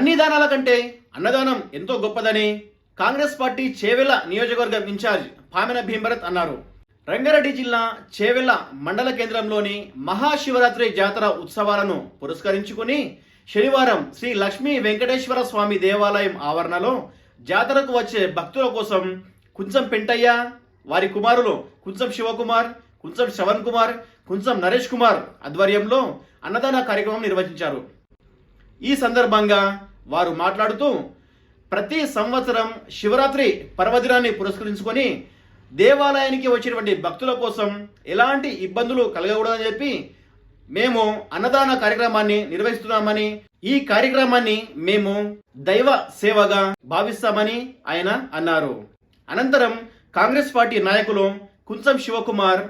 అన్ని దానాల కంటే అన్నదానం ఎంతో గొప్పదని కాంగ్రెస్ పార్టీ చేవెళ్ళ నియోజకవర్గం ఇన్ఛార్జ్ పామెన భీమరత్ అన్నారు. రంగారెడ్డి జిల్లా చేవెళ్ళ మండల కేంద్రంలోని మహాశివరాత్రి జాతర ఉత్సవాలను పురస్కరించుకుని శనివారం శ్రీ లక్ష్మీ వెంకటేశ్వర స్వామి దేవాలయం ఆవరణలో జాతరకు వచ్చే భక్తుల కోసం కుంచం పెంటయ్య వారి కుమారులు కుంచం శివకుమార్ కుంచం శవన్ కుమార్ కుంచం నరేష్ కుమార్ ఆధ్వర్యంలో అన్నదాన కార్యక్రమం నిర్వహించారు. ఈ సందర్భంగా వారు మాట్లాడుతూ ప్రతి సంవత్సరం శివరాత్రి పర్వదినాన్ని పురస్కరించుకొని దేవాలయానికి వచ్చినటువంటి భక్తుల కోసం ఎలాంటి ఇబ్బందులు కలగకూడదని చెప్పి మేము అన్నదాన కార్యక్రమాన్ని నిర్వహిస్తున్నామని ఈ కార్యక్రమాన్ని మేము దైవ సేవగా భావిస్తామని ఆయన అన్నారు. అనంతరం కాంగ్రెస్ పార్టీ నాయకులు కుంచం శివకుమార్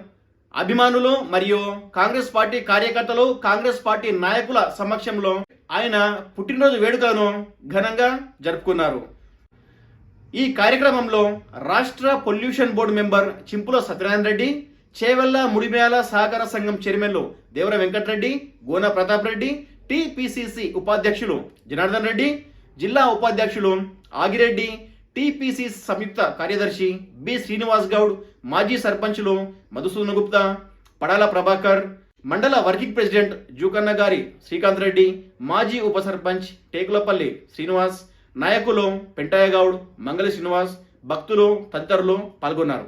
అభిమానులు మరియు కాంగ్రెస్ పార్టీ కార్యకర్తలు కాంగ్రెస్ పార్టీ నాయకుల సమక్షంలో ఆయన పుట్టినరోజు వేడుకలను ఘనంగా జరుపుకున్నారు. ఈ కార్యక్రమంలో రాష్ట్ర pollution board member Chimpula Satyanarayana Reddy Chevella Mudimela సహకార సంఘం చైర్మన్లు దేవర వెంకటరెడ్డి గోన ప్రతాప్ రెడ్డి టిపిసిసి ఉపాధ్యక్షులు జనార్దన్ రెడ్డి జిల్లా ఉపాధ్యక్షులు ఆగిరెడ్డి టిపిసి సంయుక్త కార్యదర్శి బి శ్రీనివాస్ గౌడ్ మాజీ సర్పంచులు మధుసూదన గుప్తా పడాల ప్రభాకర్ మండల వర్కింగ్ ప్రెసిడెంట్ జూకన్న గారి శ్రీకాంత్ రెడ్డి మాజీ ఉప సర్పంచ్ టేకులపల్లి శ్రీనివాస్ నాయకులు పెంటాయగౌడ్ మంగళ శ్రీనివాస్ భక్తులు తదితరులు పాల్గొన్నారు.